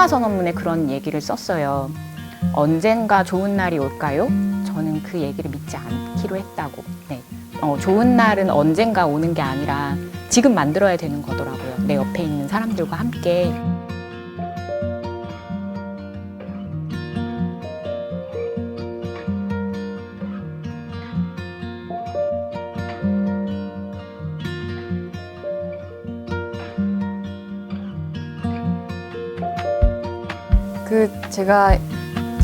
출마 선언문에 그런 얘기를 썼어요. 언젠가 좋은 날이 올까요? 저는 그 얘기를 믿지 않기로 했다고. 네. 어, 좋은 날은 언젠가 오는 게 아니라 지금 만들어야 되는 거더라고요. 내 옆에 있는 사람들과 함께. 제가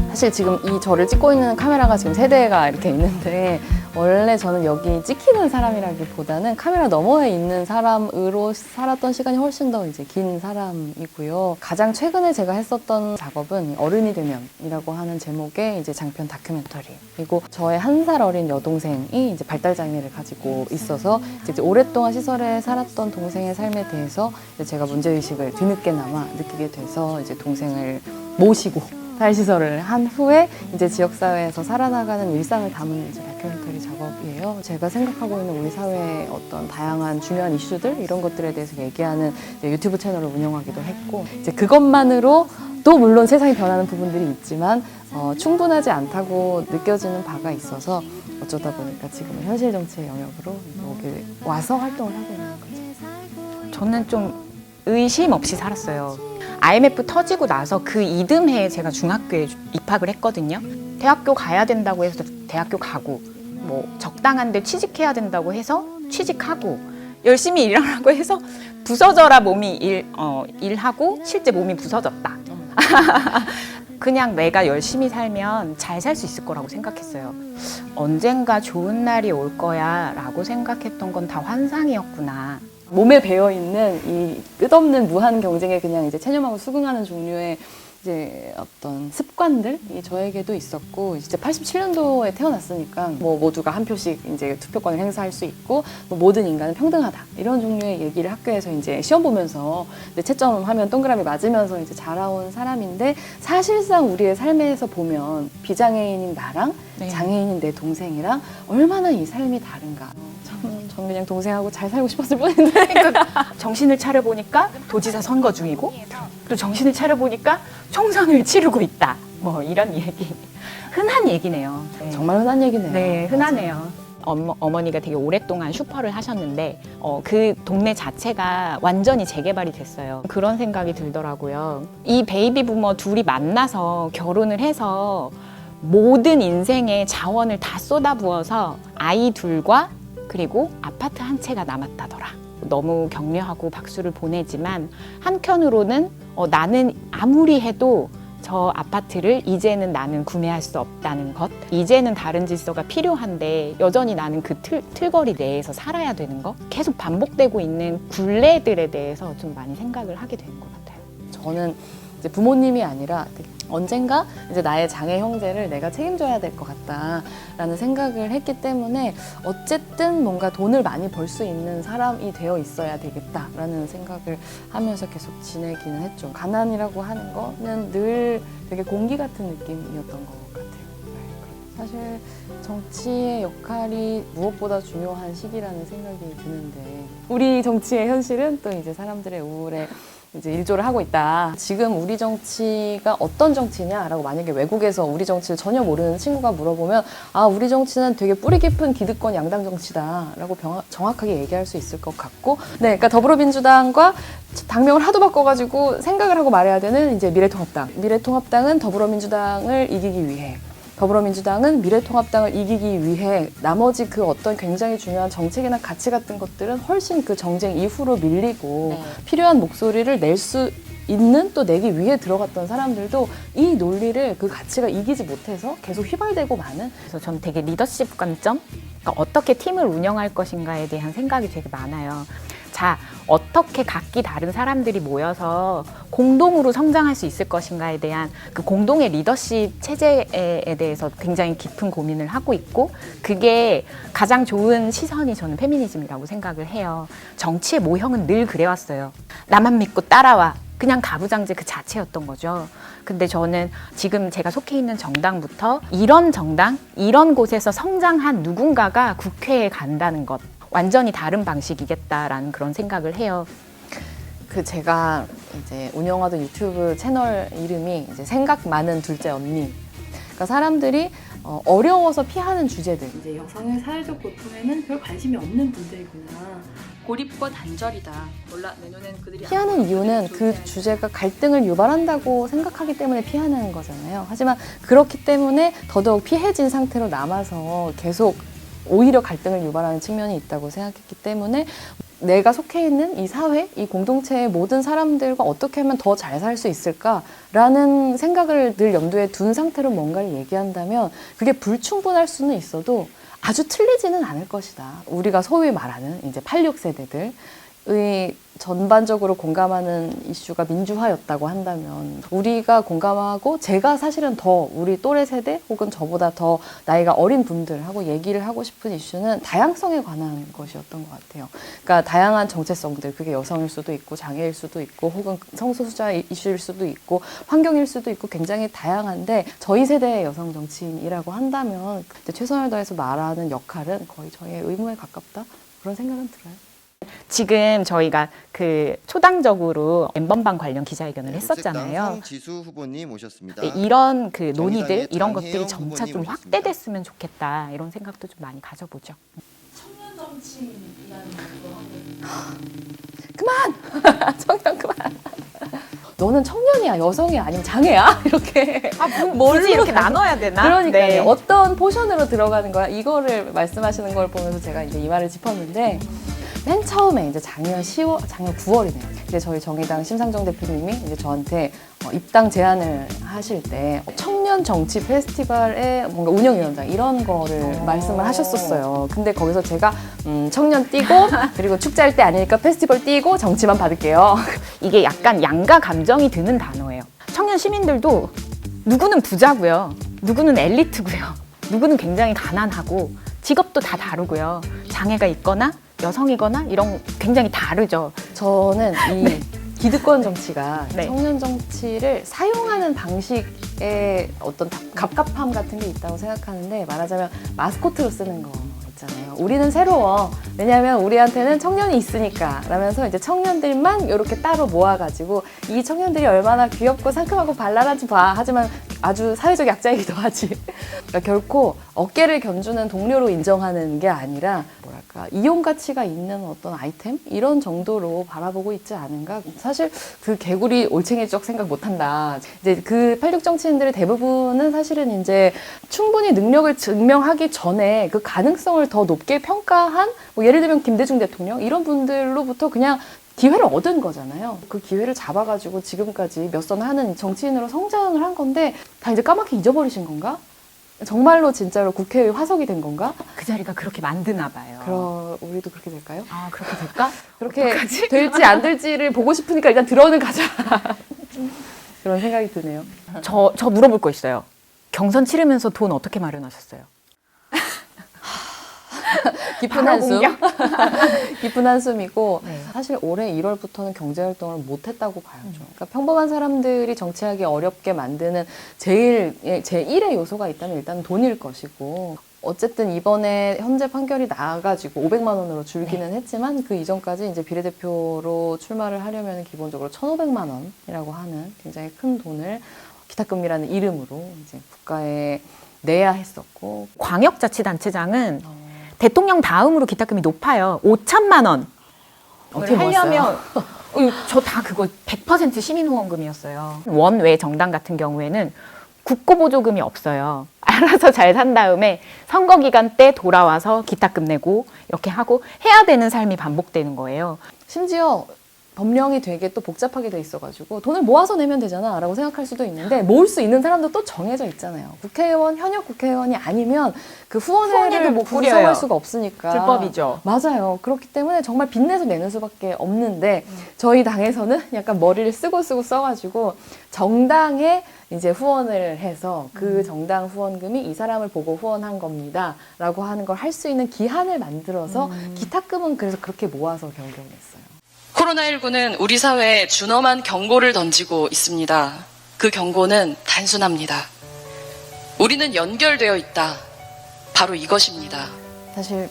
사실 지금 이 저를 찍고 있는 카메라가 지금 세 대가 이렇게 있는데 원래 저는 여기 찍히는 사람이라기보다는 카메라 너머에 있는 사람으로 살았던 시간이 훨씬 더 이제 긴 사람이고요. 가장 최근에 제가 했었던 작업은 어른이 되면이라고 하는 제목의 이제 장편 다큐멘터리. 그리고 저의 한 살 어린 여동생이 이제 발달 장애를 가지고 있어서 이제 오랫동안 시설에 살았던 동생의 삶에 대해서 제가 문제 의식을 뒤늦게나마 느끼게 돼서 이제 동생을 모시고 탈시설을 한 후에 이제 지역사회에서 살아나가는 일상을 담은 이제 다큐멘터리 작업이에요. 제가 생각하고 있는 우리 사회의 어떤 다양한 중요한 이슈들 이런 것들에 대해서 얘기하는 이제 유튜브 채널을 운영하기도 했고 이제 그것만으로 또 물론 세상이 변하는 부분들이 있지만 어, 충분하지 않다고 느껴지는 바가 있어서 어쩌다 보니까 지금은 현실 정치의 영역으로 여기 와서 활동을 하고 있는 거죠. 저는 좀 의심 없이 살았어요. IMF 터지고 나서 그 이듬해에 제가 중학교에 입학을 했거든요. 대학교 가야 된다고 해서 대학교 가고, 뭐 적당한데 취직해야 된다고 해서 취직하고, 열심히 일하라고 해서 부서져라 몸이 일, 어, 일하고 실제 몸이 부서졌다. 그냥 내가 열심히 살면 잘 살 수 있을 거라고 생각했어요. 언젠가 좋은 날이 올 거야 라고 생각했던 건 다 환상이었구나. 몸에 배어 있는 이 끝없는 무한 경쟁에 그냥 이제 체념하고 수긍하는 종류의 이제 어떤 습관들이 저에게도 있었고 이제 87년도에 태어났으니까 뭐 모두가 한 표씩 이제 투표권을 행사할 수 있고 뭐 모든 인간은 평등하다 이런 종류의 얘기를 학교에서 이제 시험 보면서 이제 채점 하면 동그라미 맞으면서 이제 자라온 사람인데 사실상 우리의 삶에서 보면 비장애인인 나랑 네. 장애인인 내 동생이랑 얼마나 이 삶이 다른가. 저는, 저는 그냥 동생하고 잘 살고 싶었을 뿐인데. 그러니까 정신을 차려보니까 도지사 선거 중이고 또 정신을 차려보니까 총선을 치르고 있다. 뭐 이런 얘기. 흔한 얘기네요. 네. 정말 흔한 얘기네요. 네, 흔하네요. 어머, 어머 니가 되게 오랫동안 슈퍼를 하셨는데 어, 그 동네 자체가 완전히 재개발이 됐어요. 그런 생각이 들더라고요. 이 베이비 부머 둘이 만나서 결혼을 해서 모든 인생의 자원을 다 쏟아부어서 아이 둘과 그리고 아파트 한 채가 남았다더라. 너무 격려하고 박수를 보내지만 한편으로는 어, 나는 아무리 해도 저 아파트를 이제는 나는 구매할 수 없다는 것. 이제는 다른 질서가 필요한데 여전히 나는 그 틀, 틀거리 내에서 살아야 되는 것. 계속 반복되고 있는 굴레들에 대해서 좀 많이 생각을 하게 되는 것 같아요. 저는 이제 부모님이 아니라 언젠가 이제 나의 장애 형제를 내가 책임져야 될 것 같다라는 생각을 했기 때문에 어쨌든 뭔가 돈을 많이 벌 수 있는 사람이 되어 있어야 되겠다라는 생각을 하면서 계속 지내기는 했죠. 가난이라고 하는 거는 늘 되게 공기 같은 느낌이었던 것 같아요. 네, 사실 정치의 역할이 무엇보다 중요한 시기라는 생각이 드는데 우리 정치의 현실은 또 이제 사람들의 우울에 이제 일조를 하고 있다. 지금 우리 정치가 어떤 정치냐라고 만약에 외국에서 우리 정치를 전혀 모르는 친구가 물어보면 아 우리 정치는 되게 뿌리 깊은 기득권 양당 정치다라고 병- 정확하게 얘기할 수 있을 것 같고, 네, 그러니까 더불어민주당과 당명을 하도 바꿔가지고 생각을 하고 말해야 되는 이제 미래통합당. 미래통합당은 더불어민주당을 이기기 위해. 더불어민주당은 미래통합당을 이기기 위해 나머지 그 어떤 굉장히 중요한 정책이나 가치 같은 것들은 훨씬 그 정쟁 이후로 밀리고 네. 필요한 목소리를 낼 수 있는 또 내기 위해 들어갔던 사람들도 이 논리를 그 가치가 이기지 못해서 계속 휘발되고 마는 그래서 저는 되게 리더십 관점, 그러니까 어떻게 팀을 운영할 것인가에 대한 생각이 되게 많아요. 자, 어떻게 각기 다른 사람들이 모여서 공동으로 성장할 수 있을 것인가에 대한 그 공동의 리더십 체제에 대해서 굉장히 깊은 고민을 하고 있고, 그게 가장 좋은 시선이 저는 페미니즘이라고 생각을 해요. 정치의 모형은 늘 그래왔어요. 나만 믿고 따라와. 그냥 가부장제 그 자체였던 거죠. 근데 저는 지금 제가 속해 있는 정당부터 이런 정당, 이런 곳에서 성장한 누군가가 국회에 간다는 것. 완전히 다른 방식이겠다라는 그런 생각을 해요. 그 제가 이제 운영하던 유튜브 채널 이름이 이제 생각 많은 둘째 언니. 그러니까 사람들이 어, 어려워서 피하는 주제들. 이제 여성의 사회적 고통에는 별 관심이 없는 분들이구나. 고립과 단절이다. 몰라 내 눈엔 그들이 피하는 이유는 그 주제가 갈등을 유발한다고 생각하기 때문에 피하는 거잖아요. 하지만 그렇기 때문에 더더욱 피해진 상태로 남아서 계속 오히려 갈등을 유발하는 측면이 있다고 생각했기 때문에 내가 속해 있는 이 사회, 이 공동체의 모든 사람들과 어떻게 하면 더 잘 살 수 있을까라는 생각을 늘 염두에 둔 상태로 뭔가를 얘기한다면 그게 불충분할 수는 있어도 아주 틀리지는 않을 것이다. 우리가 소위 말하는 이제 86세대들 의 전반적으로 공감하는 이슈가 민주화였다고 한다면 우리가 공감하고 제가 사실은 더 우리 또래 세대 혹은 저보다 더 나이가 어린 분들하고 얘기를 하고 싶은 이슈는 다양성에 관한 것이었던 것 같아요. 그러니까 다양한 정체성들 그게 여성일 수도 있고 장애일 수도 있고 혹은 성소수자 이슈일 수도 있고 환경일 수도 있고 굉장히 다양한데 저희 세대의 여성 정치인이라고 한다면 최선을 다해서 말하는 역할은 거의 저희의 의무에 가깝다 그런 생각은 들어요. 지금 저희가 그 초당적으로 엠번방 관련 기자회견을 네, 했었잖아요. 지수 후보님 오셨습니다. 네, 이런 그 논의들 이런 것들이 점차 좀. 확대됐으면 좋겠다 이런 생각도 좀 많이 가져보죠. 청년 그만. 너는 청년이야, 여성이야, 아니면 장애야? 이렇게. 아, 뭘로 굳이 이렇게 다- 나눠야 되나? 그러니까 네. 요 어떤 포션으로 들어가는 거야? 이거를 말씀하시는 걸 보면서 제가 이제 이 말을 짚었는데 맨 처음에 이제 작년 10월, 작년 9월이네요. 이제 저희 정의당 심상정 대표님이 이제 저한테 어, 입당 제안을 하실 때 청년 정치 페스티벌의 뭔가 운영위원장 이런 거를 말씀을 하셨었어요. 근데 거기서 제가 음, 청년 뛰고 그리고 축제할 때 아니니까 페스티벌 뛰고 정치만 받을게요. 이게 약간 양가 감정이 드는 단어예요. 청년 시민들도 누구는 부자고요. 누구는 엘리트고요. 누구는 굉장히 가난하고 직업도 다 다르고요. 장애가 있거나 여성이거나 이런 굉장히 다르죠. 저는 이 기득권 정치가 네. 청년 정치를 사용하는 방식의 어떤 답- 갑갑함 같은 게 있다고 생각하는데 말하자면 마스코트로 쓰는 거 있잖아요. 우리는 새로워. 왜냐하면 우리한테는 청년이 있으니까. 라면서 이제 청년들만 이렇게 따로 모아가지고 이 청년들이 얼마나 귀엽고 상큼하고 발랄한지 봐. 하지만 아주 사회적 약자이기도 하지. 그러니까 결코 어깨를 견주는 동료로 인정하는 게 아니라 뭐랄까 이용 가치가 있는 어떤 아이템 이런 정도로 바라보고 있지 않은가. 사실 그 개구리 올챙이 쪽 생각 못한다. 이제 그86 정치인들의 대부분은 사실은 이제 충분히 능력을 증명하기 전에 그 가능성을 더 높게 평가한 뭐 예를 들면 김대중 대통령 이런 분들로부터 그냥 기회를 얻은 거잖아요. 그 기회를 잡아가지고 지금까지 몇 선 하는 정치인으로 성장을 한 건데 다 이제 까맣게 잊어버리신 건가? 정말로 진짜로 국회의 화석이 된 건가? 그 자리가 그렇게 만드나 봐요. 그럼 우리도 그렇게 될까요? 아 그렇게 될까? 그렇게 될지 안 될지를 보고 싶으니까 일단 들어는 가자. 그런 생각이 드네요. 저, 저 물어볼 거 있어요. 경선 치르면서 돈 어떻게 마련하셨어요? 깊은 바로 한숨. 공격? 깊은 한숨이고 네. 사실 올해 1월부터는 경제 활동을 못 했다고 봐야죠. 그러니까 평범한 사람들이 정치하기 어렵게 만드는 제일 제1의 요소가 있다면 일단 돈일 것이고 어쨌든 이번에 현재 판결이 나가지고 500만 원으로 줄기는 했지만 그 이전까지 이제 비례대표로 출마를 하려면 기본적으로 1,500만 원이라고 하는 굉장히 큰 돈을 기탁금이라는 이름으로 이제 국가에 내야 했었고 광역자치단체장은 대통령 다음으로 기탁금이 높아요. 5천만 원. 어떻게 하려면 저 다 그거 100% 시민 후원금이었어요. 원외 정당 같은 경우에는 국고보조금이 없어요. 알아서 잘 산 다음에 선거 기간 때 돌아와서 기탁금 내고 이렇게 하고 해야 되는 삶이 반복되는 거예요. 심지어 법령이 되게 또 복잡하게 돼 있어가지고 돈을 모아서 내면 되잖아 라고 생각할 수도 있는데 모을 수 있는 사람도 또 정해져 있잖아요. 국회의원, 현역 국회의원이 아니면 그 후원회를 못 구성할. 수가 없으니까. 불법이죠. 맞아요. 그렇기 때문에 정말 빚내서 내는 수밖에 없는데 저희 당에서는 약간 머리를 쓰고 쓰고 써가지고 정당에 이제 후원을 해서 그 정당 후원금이 이 사람을 보고 후원한 겁니다 라고 하는 걸 할 수 있는 기한을 만들어서 기탁금은 그래서 그렇게 모아서 변경했어요. 코로나19는 우리 사회에 준엄한 경고를 던지고 있습니다. 그 경고는 단순합니다. 우리는 연결되어 있다. 바로 이것입니다. 사실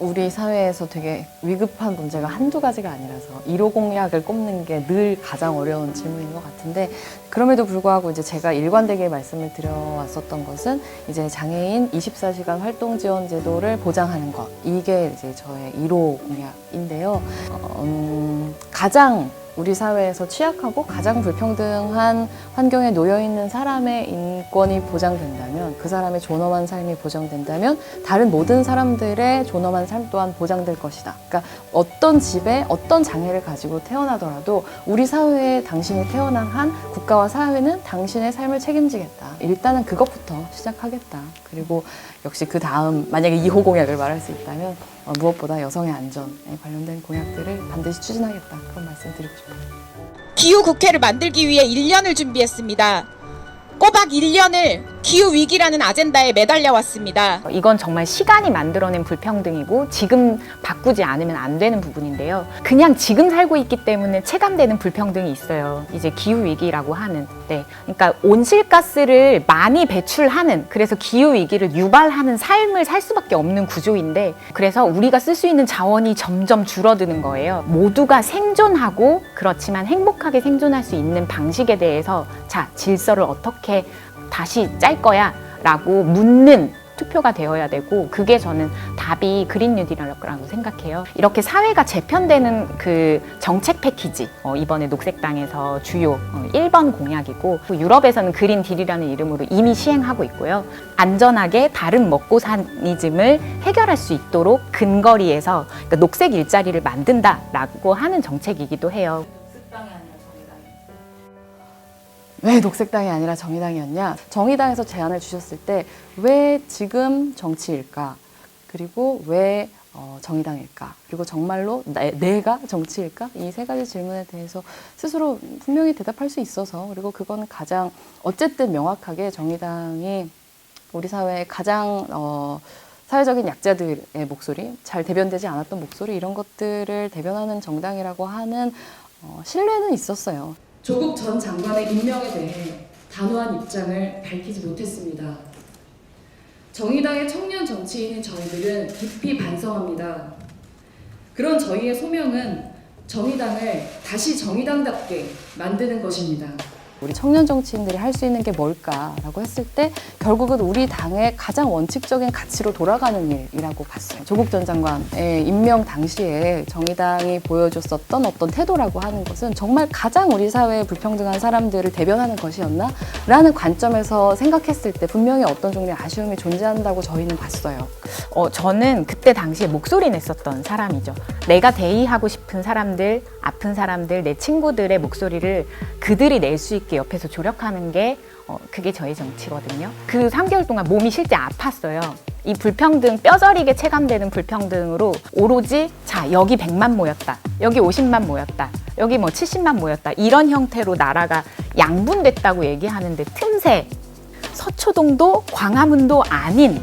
우리 사회에서 되게 위급한 문제가 한두 가지가 아니라서 1호 공약을 꼽는 게 늘 가장 어려운 질문인 것 같은데 그럼에도 불구하고 이제 제가 일관되게 말씀을 드려왔었던 것은 이제 장애인 24시간 활동 지원 제도를 보장하는 것 이게 이제 저의 1호 공약인데요. 어, 음, 가장 우리 사회에서 취약하고 가장 불평등한 환경에 놓여 있는 사람의 인권이 보장된다면 그 사람의 존엄한 삶이 보장된다면 다른 모든 사람들의 존엄한 삶 또한 보장될 것이다. 그러니까 어떤 집에 어떤 장애를 가지고 태어나더라도 우리 사회에 당신이 태어난 한 국가와 사회는 당신의 삶을 책임지겠다. 일단은 그것부터 시작하겠다. 그리고 역시 그 다음 만약에 2호 공약을 말할 수 있다면 어, 무엇보다 여성의 안전에 관련된 공약들을 반드시 추진하겠다. 그런 말씀 드리고 싶어요. 기후 국회를 만들기 위해 1년을 준비했습니다. 꼬박 1년을 기후 위기라는 아젠다에 매달려 왔습니다. 이건 정말 시간이 만들어낸 불평등이고 지금 바꾸지 않으면 안 되는 부분인데요. 그냥 지금 살고 있기 때문에 체감되는 불평등이 있어요. 이제 기후 위기라고 하는. 네. 그러니까 온실가스를 많이 배출하는 그래서 기후 위기를 유발하는 삶을 살 수밖에 없는 구조인데 그래서 우리가 쓸 수 있는 자원이 점점 줄어드는 거예요. 모두가 생존하고 그렇지만 행복하게 생존할 수 있는 방식에 대해서 자, 질서를 어떻게 다시 짤 거야? 라고 묻는 투표가 되어야 되고 그게 저는 답이 그린 뉴딜이라고 생각해요. 이렇게 사회가 재편되는 그 정책 패키지 어, 이번에 녹색당에서 주요 어, 1번 공약이고 그 유럽에서는 그린 딜이라는 이름으로 이미 시행하고 있고요. 안전하게 다른 먹고 사니즘을 해결할 수 있도록 근거리에서 그러니까 녹색 일자리를 만든다라고 하는 정책이기도 해요. 왜 녹색당이 아니라 정의당이었냐? 정의당에서 제안을 주셨을 때 왜 지금 정치일까? 그리고 왜 어, 정의당일까? 그리고 정말로 나, 내가 정치일까? 이 세 가지 질문에 대해서 스스로 분명히 대답할 수 있어서 그리고 그거는 가장 어쨌든 명확하게 정의당이 우리 사회의 가장 어, 사회적인 약자들의 목소리, 잘 대변되지 않았던 목소리 이런 것들을 대변하는 정당이라고 하는 어, 신뢰는 있었어요. 조국 전 장관의 임명에 대해 단호한 입장을 밝히지 못했습니다. 정의당의 청년 정치인인 저희들은 깊이 반성합니다. 그런 저희의 소명은 정의당을 다시 정의당답게 만드는 것입니다. 우리 청년 정치인들이 할 수 있는 게 뭘까라고 했을 때 결국은 우리 당의 가장 원칙적인 가치로 돌아가는 일이라고 봤어요. 조국 전 장관의 임명 당시에 정의당이 보여줬었던 어떤 태도라고 하는 것은 정말 가장 우리 사회의 불평등한 사람들을 대변하는 것이었나? 라는 관점에서 생각했을 때 분명히 어떤 종류의 아쉬움이 존재한다고 저희는 봤어요. 어, 저는 그때 당시에 목소리 냈었던 사람이죠. 내가 대의하고 싶은 사람들, 아픈 사람들, 내 친구들의 목소리를 그들이 낼 수 있게 옆에서 조력하는 게 어, 그게 저의 정치거든요. 그 3개월 동안 몸이 실제 아팠어요. 이 불평등, 뼈저리게 체감되는 불평등으로 오로지 자, 여기 100만 모였다. 여기 50만 모였다. 여기 뭐 70만 모였다. 이런 형태로 나라가 양분됐다고 얘기하는데 틈새 서초동도 광화문도 아닌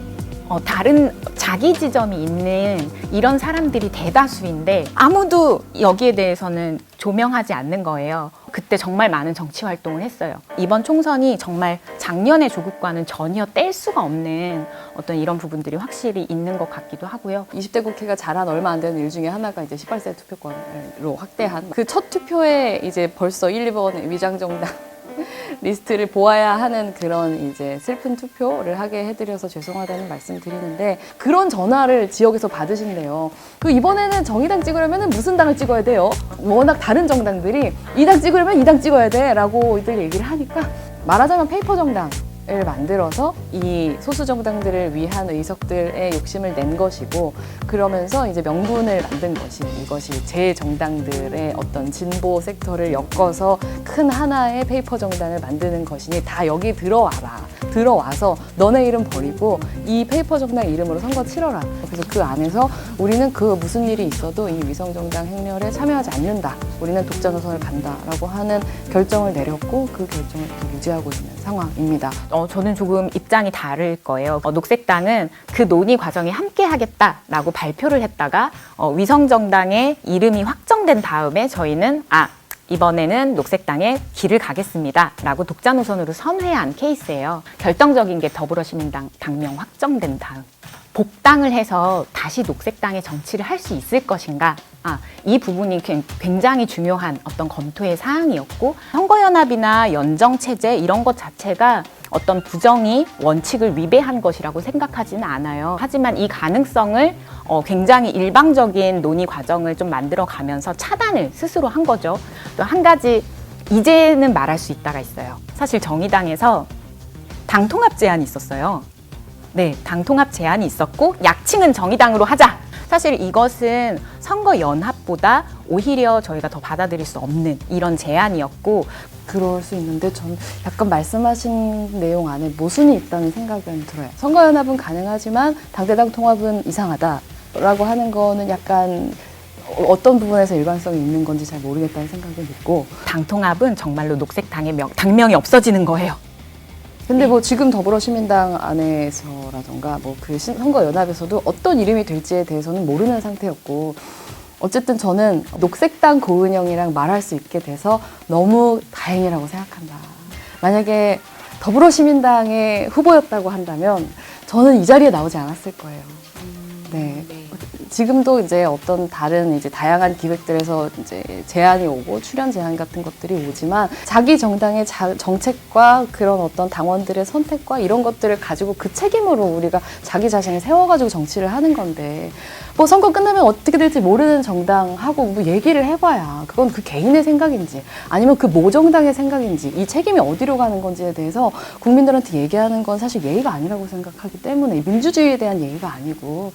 어, 다른 자기 지점이 있는 이런 사람들이 대다수인데 아무도 여기에 대해서는 조명하지 않는 거예요. 그때 정말 많은 정치 활동을 했어요. 이번 총선이 정말 작년의 조국과는 전혀 뗄 수가 없는 어떤 이런 부분들이 확실히 있는 것 같기도 하고요. 20대 국회가 잘한 얼마 안 되는 일 중에 하나가 이제 18세 투표권으로 확대한 그 첫 투표에 이제 벌써 1, 2번 위장정당 리스트를 보아야 하는 그런 이제 슬픈 투표를 하게 해드려서 죄송하다는 말씀 드리는데 그런 전화를 지역에서 받으신대요. 그 이번에는 정의당 찍으려면 무슨 당을 찍어야 돼요? 워낙 다른 정당들이 이 당 찍으려면 이 당 찍어야 돼라고들 얘기를 하니까 말하자면 페이퍼 정당. 을 만들어서 이 소수 정당들을 위한 의석들의 욕심을 낸 것이고 그러면서 이제 명분을 만든 것이 이것이 제 정당들의 어떤 진보 섹터를 엮어서 큰 하나의 페이퍼 정당을 만드는 것이니 다 여기 들어와라. 들어와서 너네 이름 버리고 이 페이퍼 정당 이름으로 선거 치러라. 그래서 그 안에서 우리는 그 무슨 일이 있어도 이 위성 정당 행렬에 참여하지 않는다. 우리는 독자 노선을 간다라고 하는 결정을 내렸고 그 결정을 유지하고 있는 상황입니다. 어, 저는 조금 입장이 다를 거예요. 어, 녹색당은 그 논의 과정에 함께 하겠다라고 발표를 했다가 어, 위성정당의 이름이 확정된 다음에 저희는 아 이번에는 녹색당의 길을 가겠습니다 라고 독자 노선으로 선회한 케이스예요. 결정적인 게 더불어시민당 당명 확정된 다음. 복당을 해서 다시 녹색당의 정치를 할 수 있을 것인가? 아, 이 부분이 굉- 굉장히 중요한 어떤 검토의 사항이었고 선거연합이나 연정체제 이런 것 자체가 어떤 부정이 원칙을 위배한 것이라고 생각하지는 않아요. 하지만 이 가능성을 어, 굉장히 일방적인 논의 과정을 좀 만들어 가면서 차단을 스스로 한 거죠. 또 한 가지 이제는 말할 수 있다가 있어요. 사실 정의당에서 당 통합 제안이 있었어요. 네, 당 통합 제안이 있었고 약칭은 정의당으로 하자. 사실 이것은 선거 연합보다 오히려 저희가 더 받아들일 수 없는 이런 제안이었고 그럴 수 있는데 전 약간 말씀하신 내용 안에 모순이 있다는 생각은 들어요. 선거연합은 가능하지만 당대당 통합은 이상하다라고 하는 거는 약간 어- 어떤 부분에서 일관성이 있는 건지 잘 모르겠다는 생각은 있고 당 통합은 정말로 녹색당의 명, 당명이 없어지는 거예요. 근데 뭐 지금 더불어시민당 안에서라던가 뭐 그 선거연합에서도 어떤 이름이 될지에 대해서는 모르는 상태였고 어쨌든 저는 녹색당 고은영이랑 말할 수 있게 돼서 너무 다행이라고 생각한다. 만약에 더불어시민당의 후보였다고 한다면 저는 이 자리에 나오지 않았을 거예요. 네. 지금도 이제 어떤 다른 이제 다양한 기획들에서 이제 제안이 오고 출연 제안 같은 것들이 오지만 자기 정당의 자- 정책과 그런 어떤 당원들의 선택과 이런 것들을 가지고 그 책임으로 우리가 자기 자신을 세워가지고 정치를 하는 건데 뭐 선거 끝나면 어떻게 될지 모르는 정당하고 뭐 얘기를 해봐야 그건 그 개인의 생각인지 아니면 그 모정당의 생각인지 이 책임이 어디로 가는 건지에 대해서 국민들한테 얘기하는 건 사실 예의가 아니라고 생각하기 때문에 민주주의에 대한 예의가 아니고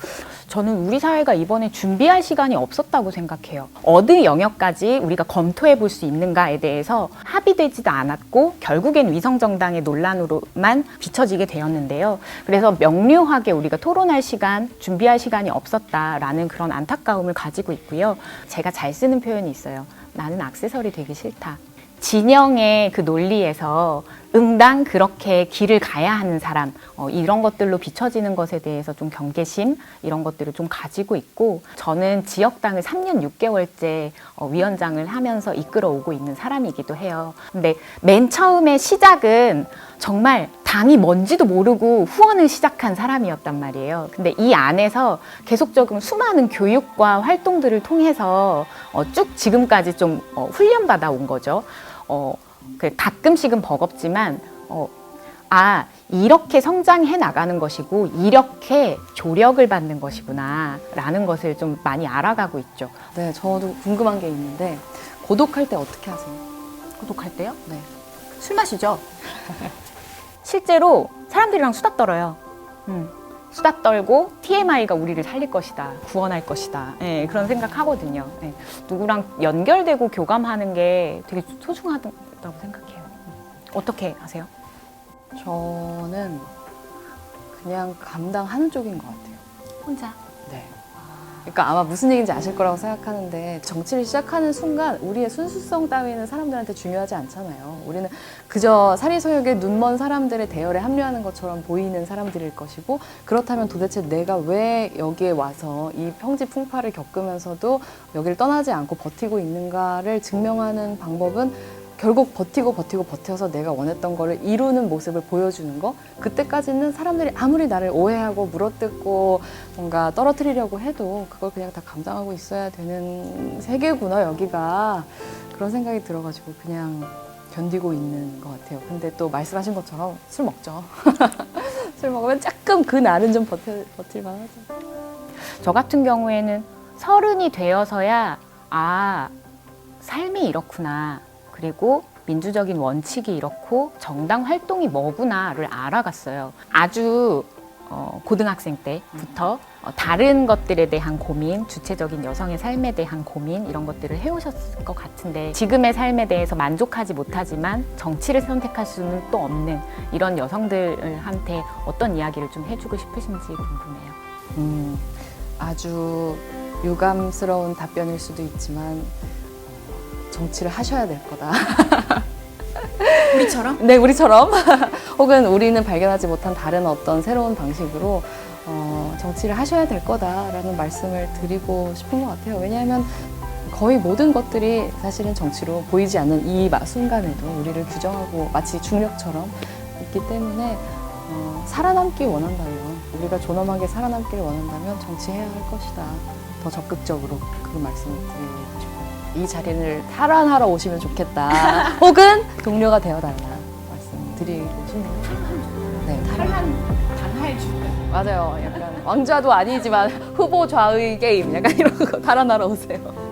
저는 우리 사회가 이번에 준비할 시간이 없었다고 생각해요. 어느 영역까지 우리가 검토해 볼 수 있는가에 대해서 합의되지도 않았고 결국엔 위성정당의 논란으로만 비춰지게 되었는데요. 그래서 명료하게 우리가 토론할 시간, 준비할 시간이 없었다라는 그런 안타까움을 가지고 있고요. 제가 잘 쓰는 표현이 있어요. 나는 악세서리 되기 싫다. 진영의 그 논리에서 응당 그렇게 길을 가야 하는 사람 어, 이런 것들로 비춰지는 것에 대해서 좀 경계심 이런 것들을 좀 가지고 있고 저는 지역당을 3년 6개월째 어, 위원장을 하면서 이끌어 오고 있는 사람이기도 해요. 근데 맨 처음에 시작은 정말 당이 뭔지도 모르고 후원을 시작한 사람이었단 말이에요. 근데 이 안에서 계속적으로 수많은 교육과 활동들을 통해서 어, 쭉 지금까지 좀 어, 훈련받아 온 거죠. 어, 그 가끔씩은 버겁지만 어, 아 이렇게 성장해 나가는 것이고 이렇게 조력을 받는 것이구나라는 것을 좀 많이 알아가고 있죠. 네 저도 궁금한 게 있는데 고독할 때 어떻게 하세요? 고독할 때요? 네. 술 마시죠. 실제로 사람들이랑 수다 떨어요. 음, 수다 떨고 TMI가 우리를 살릴 것이다, 구원할 것이다. 예, 그런 생각하거든요. 예, 누구랑 연결되고 교감하는 게 되게 소중하다고 생각해요. 음. 어떻게 하세요? 저는 그냥 감당하는 쪽인 것 같아요. 혼자. 네. 그러니까 아마 무슨 얘기인지 아실 거라고 생각하는데 정치를 시작하는 순간 우리의 순수성 따위는 사람들한테 중요하지 않잖아요. 우리는 그저 사리소욕에 눈먼 사람들의 대열에 합류하는 것처럼 보이는 사람들일 것이고 그렇다면 도대체 내가 왜 여기에 와서 이 평지 풍파를 겪으면서도 여기를 떠나지 않고 버티고 있는가를 증명하는 방법은 결국 버티고 버티고 버텨서 내가 원했던 거를 이루는 모습을 보여주는 거? 그때까지는 사람들이 아무리 나를 오해하고 물어뜯고 뭔가 떨어뜨리려고 해도 그걸 그냥 다 감당하고 있어야 되는 세계구나 여기가. 그런 생각이 들어가지고 그냥 견디고 있는 것 같아요. 근데 또 말씀하신 것처럼 술 먹죠. 술 먹으면 조금 그 날은 좀 버틸, 버틸만 하죠. 저 같은 경우에는 서른이 되어서야 아 삶이 이렇구나 그리고 민주적인 원칙이 이렇고 정당 활동이 뭐구나를 알아갔어요. 아주 어, 고등학생 때부터 어, 다른 것들에 대한 고민, 주체적인 여성의 삶에 대한 고민 이런 것들을 해오셨을 것 같은데 지금의 삶에 대해서 만족하지 못하지만 정치를 선택할 수는 또 없는 이런 여성들한테 어떤 이야기를 좀 해주고 싶으신지 궁금해요. 음, 아주 유감스러운 답변일 수도 있지만 어, 정치를 하셔야 될 거다 우리처럼? 네, 우리처럼. 혹은 우리는 발견하지 못한 다른 어떤 새로운 방식으로 어, 정치를 하셔야 될 거다라는 말씀을 드리고 싶은 것 같아요. 왜냐하면 거의 모든 것들이 사실은 정치로 보이지 않는 이 마- 순간에도 우리를 규정하고 마치 중력처럼 있기 때문에 어, 살아남기 원한다면 우리가 존엄하게 살아남기를 원한다면 정치해야 할 것이다. 더 적극적으로 그 말씀을 드리고 싶어요. 이 자리를 탈환하러 오시면 좋겠다. 혹은 동료가 되어달라 말씀드리고 싶네요. 네, 탈환. 단하의 주가. 맞아요. 약간 왕좌도 아니지만 후보 좌의 게임 약간 이런 거 탈환하러 오세요.